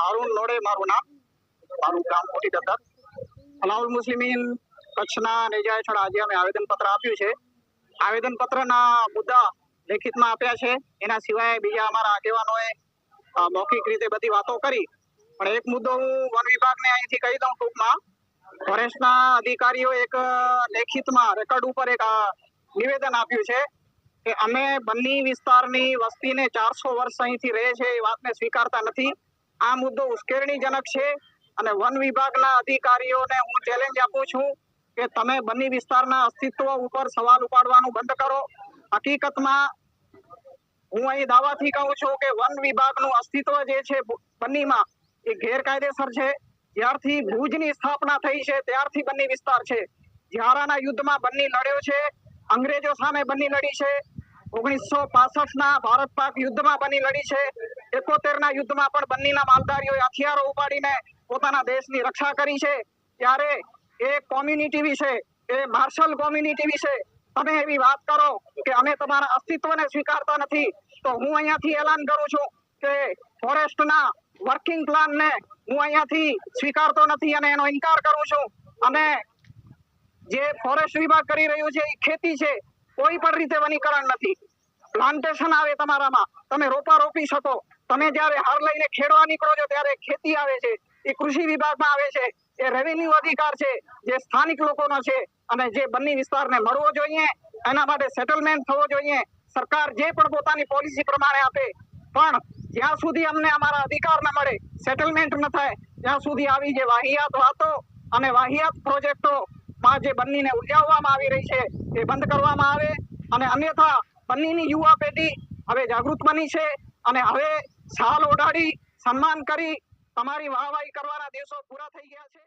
હારૂન લોડે મારું નામ. મારું ગામ મોટી દત્તક. અલાઉલ મુસ્લિમીન કચ્છના નેજા હેઠળ આજે અમે આવેદનપત્ર આપ્યું છે. આવેદનપત્રના મુદ્દા લેખિતમાં આપ્યા છે. એના સિવાય બીજા અમારા આગેવાનોએ મૌખિક રીતે બધી વાતો કરી. પણ એક મુદ્દો હું વન વિભાગને અહીંથી કહી દઉં ટૂંકમાં. ફોરેસ્ટના અધિકારીઓ એક લેખિતમાં રેકોર્ડ ઉપર એક નિવેદન આપ્યું છે કે અમે બન્ની વિસ્તારની વસ્તીને ચારસો વર્ષ અહીંથી રહે છે એ વાતને સ્વીકારતા નથી. આ મુદ્દો ઉશ્કેરણીજનક છે અને વન વિભાગના અધિકારીઓને હું ચેલેન્જ આપું છું કે તમે બન્ની વિસ્તારના અસ્તિત્વ ઉપર સવાલ ઉપાડવાનું બંધ કરો. હકીકતમાં હું અહીં દાવાથી કહું છું કે વન વિભાગનું અસ્તિત્વ જે છે બન્નીમાં એ ગેરકાયદેસર છે. જ્યારથી ભુજની સ્થાપના થઈ છે, ત્યારથી બન્ની વિસ્તાર છે. જ્યારાના યુદ્ધમાં બન્ની લડ્યો છે, અંગ્રેજો સામે બન્ની લડી છે. ઓગણીસો ના ભારત પાક યુદ્ધમાં બની લડી છે. એકોતેર ના યુદ્ધમાં પણ બંનીના માલધારીઓએ હથિયારો ઉપાડીને પોતાના દેશની રક્ષા કરી છે. ત્યારે એ કોમ્યુનિટી વિશે, એ માર્શલ કોમ્યુનિટી વિશે તમે એવી વાત કરો કે અમે તમારા અસ્તિત્વને સ્વીકારતા નથી. તો હું અહીંયાથી એલાન કરું છું કે ફોરેસ્ટના વર્કિંગ પ્લાનને હું અહીંયાથી સ્વીકારતો નથી અને એનો ઇનકાર કરું છું. અને જે ફોરેસ્ટ વિભાગ કરી રહ્યું છે, એ ખેતી છે, કોઈ પણ રીતે વનીકરણ નથી. પ્લાન્ટેશન આવે તમારામાં. તમે રોપા રોપી શકો. તમે જ્યારે હાર લઈને ખેડવા નીકળો છો, ત્યારે ખેતી આવે છે એ કૃષિ વિભાગમાં આવે છે, એ રેવન્યુ અધિકાર છે, જે સ્થાનિક લોકોનો છે, અને જે બંને વિસ્તારને મળવો જોઈએ, એના માટે સેટલમેન્ટ થવો જોઈએ. સરકાર જે પણ પોતાની પોલિસી પ્રમાણે આપે, પણ જ્યાં સુધી અમને અમારા અધિકાર ન મળે સેટલમેન્ટ ન થાય, ત્યાં સુધી આવી જે વાહિયાત વાતો અને વાહિયાત પ્રોજેક્ટો માં જે બંનીને ઉલઝાવવામાં આવી રહી છે, એ બંધ કરવામાં આવે. અને અન્યથા બંનીની યુવા પેઢી હવે જાગૃત બની છે અને હવે સાલ ઓઢાડી સન્માન કરી તમારી વાહવાહી કરવાના દિવસો પૂરા થઈ ગયા છે.